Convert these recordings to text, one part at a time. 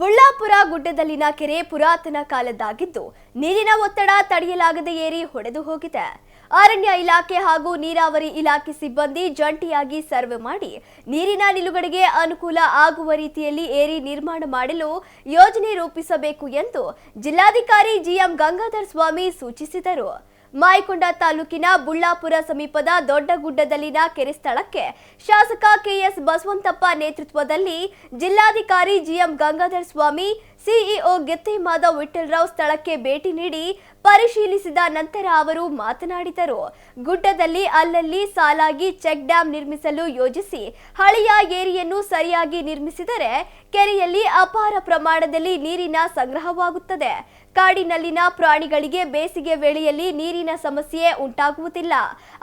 ಬುಳ್ಳಾಪುರ ಗುಡ್ಡದಲ್ಲಿನ ಕೆರೆ ಪುರಾತನ ಕಾಲದ್ದಾಗಿದ್ದು, ನೀರಿನ ಒತ್ತಡ ತಡೆಯಲಾಗದೆ ಏರಿ ಹೊಡೆದು ಹೋಗಿದೆ. ಅರಣ್ಯ ಇಲಾಖೆ ಹಾಗೂ ನೀರಾವರಿ ಇಲಾಖೆ ಸಿಬ್ಬಂದಿ ಜಂಟಿಯಾಗಿ ಸರ್ವೆ ಮಾಡಿ ನೀರಿನ ನಿಲುಗಡೆಗೆ ಅನುಕೂಲ ಆಗುವ ರೀತಿಯಲ್ಲಿ ಏರಿ ನಿರ್ಮಾಣ ಮಾಡಲು ಯೋಜನೆ ರೂಪಿಸಬೇಕು ಎಂದು ಜಿಲ್ಲಾಧಿಕಾರಿ ಜಿಎಂ ಗಂಗಾಧರ ಸ್ವಾಮಿ ಸೂಚಿಸಿದರು. ಮಾಯಕೊಂಡ ತಾಲೂಕಿನ ಬುಳ್ಳಾಪುರ ಸಮೀಪದ ದೊಡ್ಡಗುಡ್ಡದಲ್ಲಿನ ಕೆರೆ ಸ್ಥಳಕ್ಕೆ ಶಾಸಕ ಕೆಎಸ್ ಬಸವಂತಪ್ಪ ನೇತೃತ್ವದಲ್ಲಿ ಜಿಲ್ಲಾಧಿಕಾರಿ ಜಿಎಂ ಗಂಗಾಧರ ಸ್ವಾಮಿ, ಸಿಇಒ ಗೆತ್ತೆ ಮಾಧವ್ ವಿಠ್ಠಲರಾವ್ ಸ್ಥಳಕ್ಕೆ ಭೇಟಿ ನೀಡಿ ಪರಿಶೀಲಿಸಿದ ನಂತರ ಅವರು ಮಾತನಾಡಿದರು. ಗುಡ್ಡದಲ್ಲಿ ಅಲ್ಲಲ್ಲಿ ಸಾಲಾಗಿ ಚೆಕ್ ಡ್ಯಾಂ ನಿರ್ಮಿಸಲು ಯೋಜಿಸಿ ಹಳೆಯ ಏರಿಯನ್ನು ಸರಿಯಾಗಿ ನಿರ್ಮಿಸಿದರೆ ಕೆರೆಯಲ್ಲಿ ಅಪಾರ ಪ್ರಮಾಣದಲ್ಲಿ ನೀರಿನ ಸಂಗ್ರಹವಾಗುತ್ತದೆ. ಕಾಡಿನಲ್ಲಿನ ಪ್ರಾಣಿಗಳಿಗೆ ಬೇಸಿಗೆ ವೇಳೆಯಲ್ಲಿ ನೀರಿನ ಸಮಸ್ಯೆ ಉಂಟಾಗುವುದಿಲ್ಲ.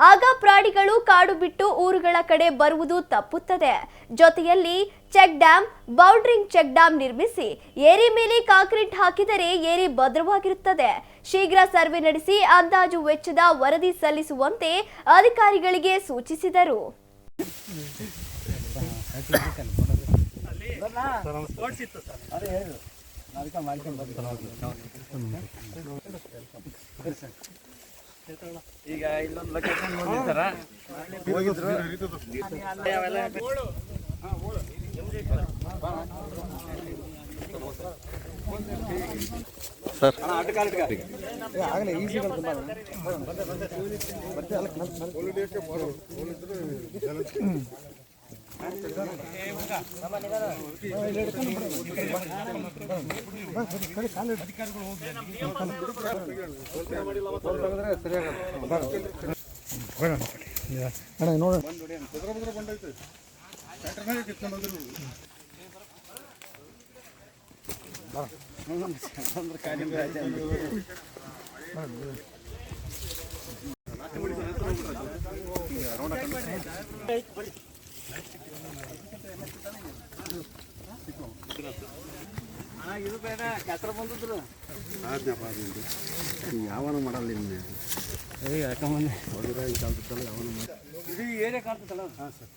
ಆಗ ಪ್ರಾಣಿಗಳು ಕಾಡು ಬಿಟ್ಟು ಊರುಗಳ ಕಡೆ ಬರುವುದು ತಪ್ಪುತ್ತದೆ. ಜೊತೆಯಲ್ಲಿ ಚೆಕ್ ಡ್ಯಾಂ, ಬೌಂಡ್ರಿಂಗ್ ಚೆಕ್ ಡ್ಯಾಂ ನಿರ್ಮಿಸಿ ಏರಿ ಮೇಲೆ ಕಾಂಕ್ರೀಟ್ ಹಾಕಿದರೆ ಏರಿ ಭದ್ರವಾಗಿರುತ್ತದೆ. ಶೀಘ್ರ ಸರ್ವೆ ನಡೆಸಿ ಅಂದಾಜು ವೆಚ್ಚದ ವರದಿ ಸಲ್ಲಿಸುವಂತೆ ಅಧಿಕಾರಿಗಳಿಗೆ ಸೂಚಿಸಿದರು. ಈಗ ಇಲ್ಲೊಂದು ಲೊಕೇಶನ್ ಹೋಗಿದ್ದಾರ ಹೋಗಿದ್ರು ಅವೆಲ್ಲ ಸರ್ ಆಗಲೇ ಈಸಿ ಅಣ್ಣ ನೋಡೋಣ ಇದು ಬೇಡ ಯಾತ್ರ ಬಂದಿದ್ರು ಯಾವನ ಮಾಡಲ್ಲ ಇನ್ನು ಏ ಯಾಕಂಬಂದೆ ಹೊಡೆದ್ರೆ ಈ ಕಾಲದಲ್ಲ ಯಾವನ ಮಾಡಿ ಇದು ಹಾಂ ಸರ್.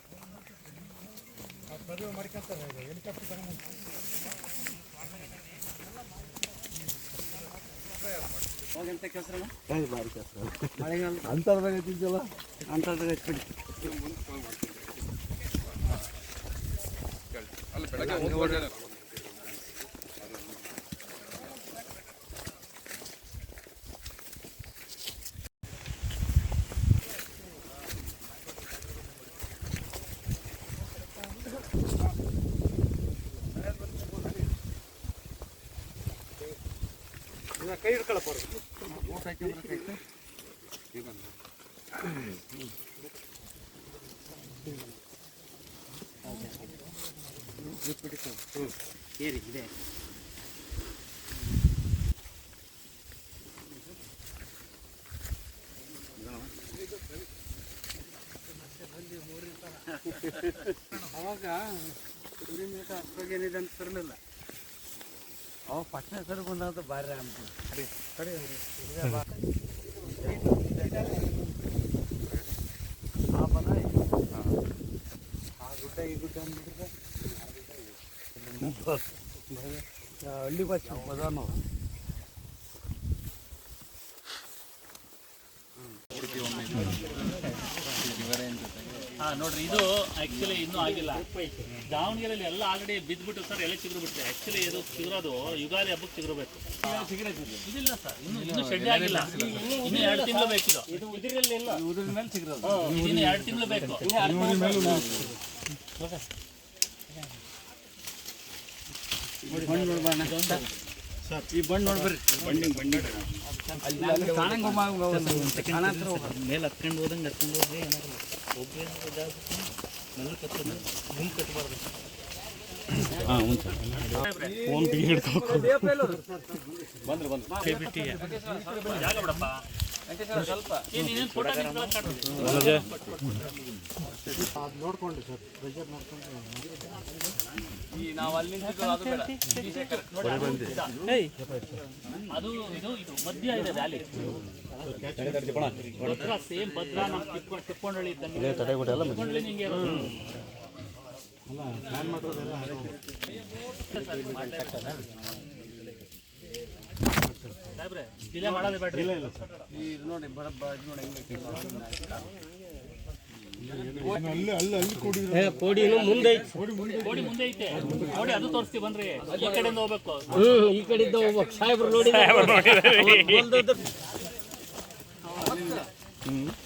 ಹೋಗಂತ ಕೆಲಸ ಭಾರಿ ಕಷ್ಟ ಮಳೆಗಾಲ. ಅಂತರ್ದಾಗ ಇದ್ದಿದ್ದಲ್ಲ ಅಂತರ್ದಾಗ ಹಚ್ಬಿಡಿ ಕೈ ಹಿಡ್ಕೊಳಪ್ಪ ಏರಿ ಇದೆ ಅವಾಗ ಮೇಟ ಅಷ್ಟ್ರಾಗ ಏನಿದೆ ಅಂತ ತರಲಿಲ್ಲ. ಅವಾಗ ಪಟ್ಟಣ ಕಡೆ ಬಂದಂತ ಅಂತ ಕಡೆ ಆ ಬನ ಆ ಗುಡ್ಡ ಈ ಗುಡ್ಡ ಅಂದ್ಬಿಟ್ರೆ ಹಳ್ಳಿ ಭಾಷೆ ಬದಾನು ನೋಡ್ರಿ ಇದು ಆಕ್ಚುಲಿ ಇನ್ನೂ ಆಗಿಲ್ಲ. ದಾವಣಗೆರೆಯಲ್ಲಿ ಎಲ್ಲ ಆಲ್ರೆಡಿ ಬಿದ್ದ್ಬಿಟ್ಟು ಸರ್ ಎಲ್ಲ ಚಿಗುರು ಬಿಟ್ಟಿದೆ ಆಕ್ಚುಲಿ ಇದು ಚಿಗುರೋದು ಯುಗಾದಿ ಹಬ್ಬಕ್ಕೆ ಚಿಗುರಬೇಕು. ಇದಿಲ್ಲ ಸರ್ ಇನ್ನು ಇನ್ನು ಶೆಡ್ ಆಗಿಲ್ಲ. ಇನ್ನು ಎರಡು ತಿಂಗಳು ಬೇಕಿದು ಇದು. ಉದಿರಲಿಲ್ಲ ಉದಿರ ಮೇಲೆ ಸಿಗಿರೋದು ಇನ್ನು ಎರಡು ತಿಂಗಳು ಬೇಕು. ಈ ಬಣ್ಣ ನೋಡ್ಬರ್ರಿ. ಬಂಡಿಂಗ್ ಬಂಡಿ ಅಲ್ಲಿ ಕಾಣಂಗ ಮೇಲೆ ಹತ್ಕೊಂಡು ಹೋದಂಗೆ ಹತ್ಕೊಂಡು ಹೋದ್ರೆ ಏನಾಗಲ್ಲ. ಒಬ್ಬ ಏನಾದ್ರು ಇದಾಗುತ್ತೆ ಮೇಲೆ ಕತ್ತದ ಮುಂದೆ ಕಟ್ಟಬಾರ್ದು ಜಾಗ ಬಿಡಪ್ಪ ಸ್ವಲ್ಪ ಏ, ನೀನೇನ್ ಫೋಟೋ ಈ ನಾವು ಅಲ್ಲಿ ನಿಂತಿದ್ದು ಅದು ಬೇಡ ಈಚೆ correct ನೋಡಿ. ಅದು ಇದು ಇದು ಮಧ್ಯ ಇದೆ ವ್ಯಾಲಿ ಭದ್ರಾ ಸೇಮ್ ಭದ್ರಾ ನಮ್ಮ ಇದ್ದಂಗೆ. ನಿಂಗೆ ಇರೋದು. ಸಾಹೇಬ್ರೆ ಡಿಲೇ ಮಾಡೋದೇ ಬೇಡ್ರಿ. ಕೋಡಿನು ಮುಂದೆ ಐತಿ. ಕೋಡಿ ಮುಂದೆ ಐತೆ. ನೋಡಿ ಅದು ತೋರಿಸ್ತೀವಿ ಬನ್ರಿ ಈ ಕಡೆಯಿಂದ ಹೋಗ್ಬೇಕು. ಹ್ಮ್ ಈ ಕಡೆಯಿಂದ ಹೋಗ್ಬೇಕು. ಸಾಹೇಬ್ರು ನೋಡಿ. Mm-hmm.